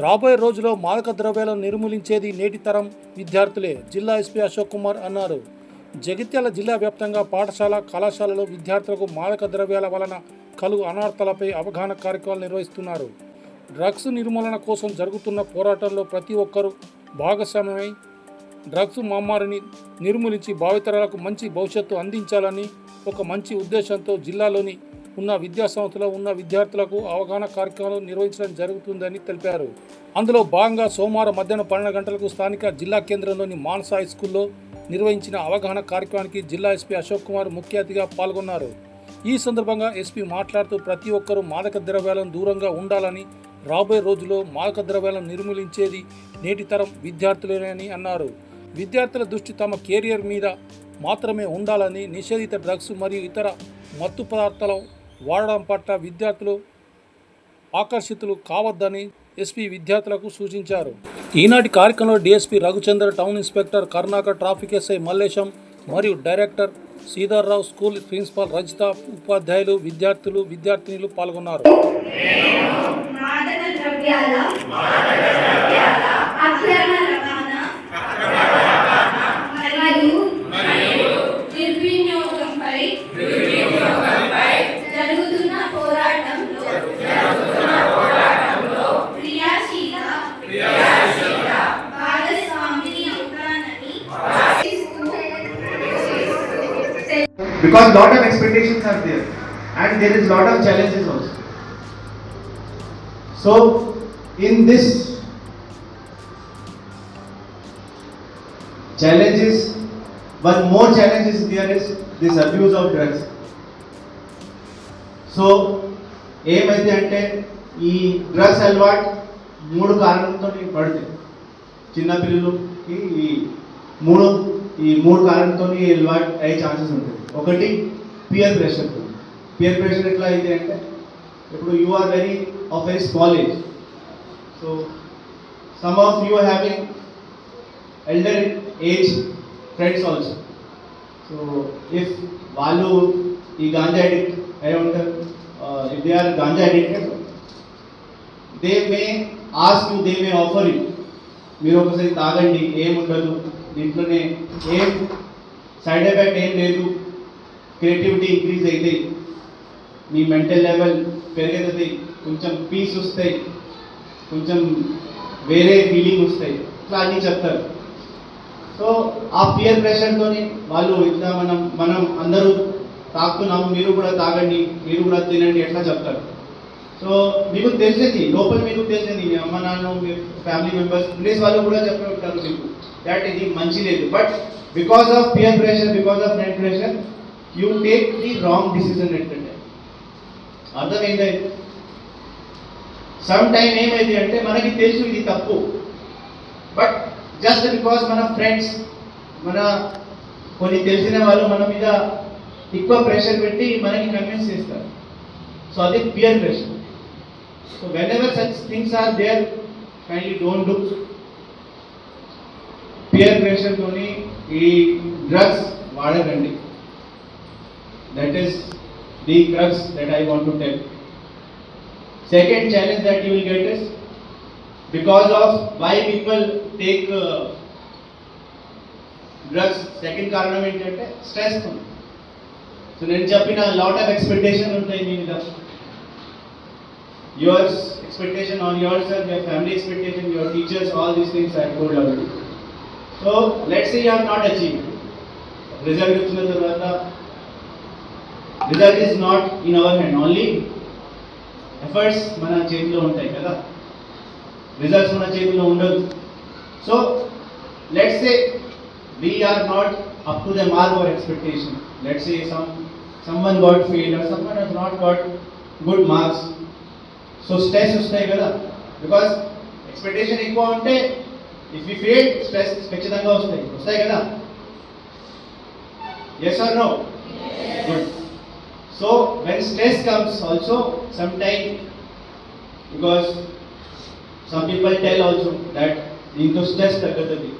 రాబోయే రోజుల్లో మాదక ద్రవ్యాలను నిర్మూలించేది నేటి తరం విద్యార్థులే జిల్లా ఎస్పీ అశోక్ కుమార్ అన్నారు. జగిత్యాల జిల్లా వ్యాప్తంగా పాఠశాల కళాశాలలో విద్యార్థులకు మాదక ద్రవ్యాల వలన కలుగు అనార్థాలపై అవగాహన కార్యక్రమాలు నిర్వహిస్తున్నారు. డ్రగ్స్ నిర్మూలన కోసం జరుగుతున్న పోరాటంలో ప్రతి ఒక్కరూ భాగస్వామ్యమై డ్రగ్స్ మహమ్మారిని నిర్మూలించి భావితరాలకు మంచి భవిష్యత్తు అందించాలని ఒక మంచి ఉద్దేశంతో జిల్లాలోని ఉన్న విద్యా సంస్థలో ఉన్న విద్యార్థులకు అవగాహన కార్యక్రమాలు నిర్వహించడం జరుగుతుందని తెలిపారు. అందులో భాగంగా సోమవారం మధ్యాహ్నం పన్నెండు గంటలకు స్థానిక జిల్లా కేంద్రంలోని మానస హై స్కూల్లో నిర్వహించిన అవగాహన కార్యక్రమానికి జిల్లా ఎస్పీ అశోక్ కుమార్ ముఖ్య అతిథిగా పాల్గొన్నారు. ఈ సందర్భంగా ఎస్పీ మాట్లాడుతూ ప్రతి ఒక్కరూ మాదక ద్రవ్యాలను దూరంగా ఉండాలని రాబోయే రోజుల్లో మాదక ద్రవ్యాలను నిర్మూలించేది నేటి తరం విద్యార్థులేనని అన్నారు. విద్యార్థుల దృష్టి తమ కెరియర్ మీద మాత్రమే ఉండాలని నిషేధిత డ్రగ్స్ మరియు ఇతర మత్తు పదార్థాల వాడడం పట్ల విద్యార్థులు ఆకర్షితులు కావద్దని ఎస్పీ విద్యార్థులకు సూచించారు. ఈనాటి కార్యక్రమంలో DSP Raghuchandra town inspector Karnakar traffic SI Mallesham మరియు director Sridharrao school principal Rajitha ఉపాధ్యాయులు విద్యార్థులు విద్యార్థినులు పాల్గొన్నారు. మాదక ద్రవ్యాల అక్రమ రవాణా మరియు దుర్వినియోగంపై జరుగుతున్న పోరాటంలో క్రియాశీల భాగస్వామిని అవుతానని because lot of expectations are there and there is lot of challenges also so in this challenges one more challenge is there is this abuse of drugs so ఏమైంది అంటే ఈ డ్రగ్స్ అలవాటు మూడు కారణంతో పడుతుంది చిన్నపిల్లలకి ఈ మూడు ఈ మూడు కారణంతో అలవాటు అయ్యే ఛాన్సెస్ ఉంటుంది ఒకటి పియర్ ప్రెషర్ పియర్ ప్రెషర్ ఎట్లా అయింది అంటే ఇప్పుడు you are very of very small age so some of you are having elder age friends also so if వాళ్ళు ఈ గాంజా అడిక్ట్ అయి ఉంటారు if they are ganja addicted they may ask you they may offer you మీరు ఒకసారి తాగండి ఏముండదు. దీంట్లోనే ఏం సైడ్ ఎఫెక్ట్ ఏం లేదు. క్రియేటివిటీ ఇంక్రీజ్ అవుతాయి మీ మెంటల్ లెవెల్ పెరుగుతుంది. కొంచెం పీస్ వస్తాయి కొంచెం వేరే ఫీలింగ్ వస్తాయి ఇట్లా అన్నీ చెప్తారు. సో ఆ పియర్ ప్రెషర్తో వాళ్ళు ఇట్లా మనం మనం అందరూ తాగుతున్నాము మీరు కూడా తాగండి మీరు కూడా తినండి ఎట్లా చెప్తారు? సో మీకు తెలిసింది లోపల మీకు తెలిసింది మీ అమ్మ నాన్న మీ ఫ్యామిలీ మెంబర్స్ ప్లేస్ వాళ్ళు కూడా చెప్పి ఉంటారు మీకు. దాట్ ఇది మంచి లేదు. But because of peer pressure because of net pressure you take the wrong decision ఏంటంటే అర్థమైంది సమ్ టైం ఏమైంది అంటే మనకి తెలుసు ఇది తప్పు. బట్ జస్ట్ బికాస్ మన ఫ్రెండ్స్ మన కొన్ని తెలిసిన వాళ్ళు మన మీద ఎక్కువ ప్రెషర్ పెట్టి మనకి కన్విన్స్ చేస్తారు. సో అది peer pressure so whenever such things are there kindly don't do peer ప్రెషర్తోని ఈ drugs వాడకండి. That is the drugs that I want to tell second challenge that you will get is because of why people take drugs second కారణం ఏంటంటే stress so నేను చెప్పిన lot of expectation ఉంటాయి మీ మీద. Yours expectation on yourself your family expectation your teachers all these things I told already so let's you have not achieve result వచ్చిన తర్వాత result is not in our hand only efforts మన చేతిలో ఉంటాయి కదా results మన చేతిలో ఉండదు so let's say we are not up to the mark or expectation. Let's say some someone got failed or someone has not got good marks. So stress వస్తాయి కదా. Because expectation ఎక్కువ ఉంటే ఇఫ్ యూ ఫెయిల్ స్ట్రెస్ ఖచ్చితంగా వస్తాయి. వస్తాయి కదా. Yes or no good so when stress comes also some time because some people tell also that దీంతో stress తగ్గుతుంది.